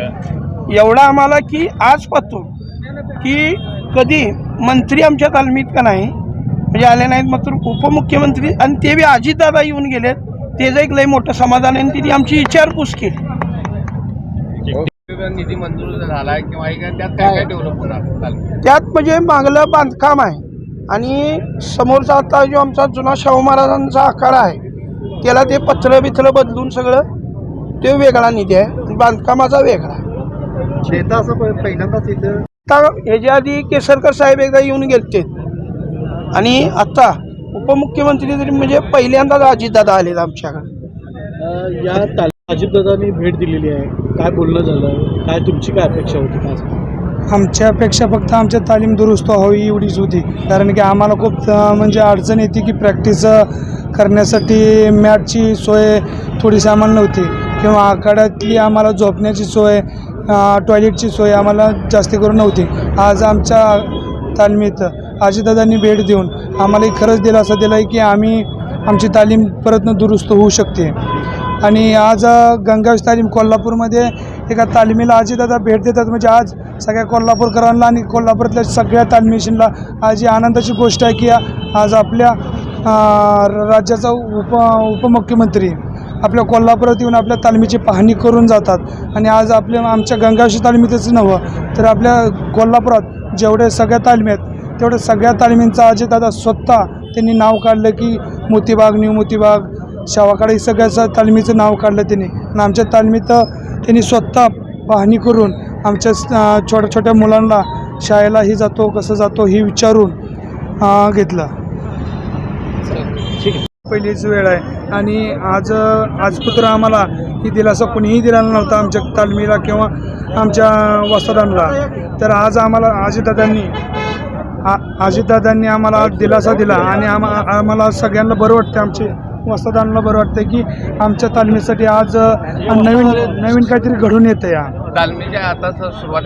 एवढा आम्हाला की आज पाहतो की कधी मंत्री आमच्या तालमीत का नाही म्हणजे आले नाहीत मात्र उपमुख्यमंत्री आणि ते बी अजितदादा येऊन गेलेत. तेच एक लय मोठं समाधान आहे आणि तिने आमची विचारपूस केली. निधी मंजूर झाला किंवा काय- त्यात काय काय डेव्हलप होणार तालमीत? त्यात म्हणजे मागलं बांधकाम आहे आणि समोरचा आता जो आमचा जुना शाहू महाराजांचा आकार आहे त्याला ते पत्र बित्र बदलून सगळं ते वेगळा निधी आहे. बांधकामाचा वेगळा. शेता असं पहिल्यांदाच इथं. आता ह्याच्या आधी केसरकर साहेब एकदा येऊन गेलते. आणि आता उपमुख्यमंत्री तरी म्हणजे पहिल्यांदाच अजितदादा आलेत आमच्याकडे. या अजितदादांनी भेट दिलेली आहे. काय बोलणं झालं? काय तुमची काय अपेक्षा होती? काय? आमच्यापेक्षा फक्त आमच्या तालीम दुरुस्त व्हावी एवढीच होती. कारण की आम्हाला खूप अ, म्हणजे अडचण येते की प्रॅक्टिस करण्यासाठी मॅटची सोय थोडीशी आम्हाला नव्हती. किंवा आखाड्यातली आम्हाला झोपण्याची सोय टॉयलेटची सोय आम्हाला जास्त करून नव्हती. आज आमच्या तालमीत आजीदादांनी भेट देऊन आम्हाला खरंच दिलासा दिला आहे की आम्ही आमची तालीम परतनं दुरुस्त होऊ शकते. आणि आज गंगावेश तालीम कोल्हापूरमध्ये एका तालमीला आजीदादा भेट देतात. म्हणजे आज सगळ्या कोल्हापूरकरांना आणि कोल्हापूरातल्या सगळ्या तालमीशींना आज ही आनंदाची गोष्ट आहे की आज आपल्या राज्याचा उप उपमुख्यमंत्री आपल्या कोल्हापुरात येऊन आपल्या तालमीची पाहणी करून जातात. आणि आज आपल्या आमच्या गंगाशी तालमीतच नव्हं तर आपल्या कोल्हापुरात जेवढे सगळ्या तालमी आहेत तेवढ्या सगळ्या तालमींचा अजितदादा स्वतः त्यांनी नाव काढलं की मोतीबाग न्यू मोतीबाग शावाकडे सगळ्याचं तालमीचं नाव काढलं त्यांनी. आणि आमच्या तालमीत त्यांनी स्वतः पाहणी करून आमच्या छोट्या छोट्या मुलांना शाळेलाही जातो कसं जातो हे विचारून घेतलं. ठीक आहे. पहिलीच वेळ आहे. आणि आज आज पुत्र आम्हाला ही दिलासा कुणीही दिलेला नव्हता आमच्या तालमीला किंवा आमच्या वस्तादांना. तर आज आम्हाला आजीदादांनी आ आम्हाला दिलासा दिला आणि आम्हा आम्हाला सगळ्यांना बरं वाटतं आमचे वस्तादांना बरं वाटतं की आमच्या तालमीसाठी आज नवीन नवीन काहीतरी घडून येतं या तालमीच्या आता सुरुवात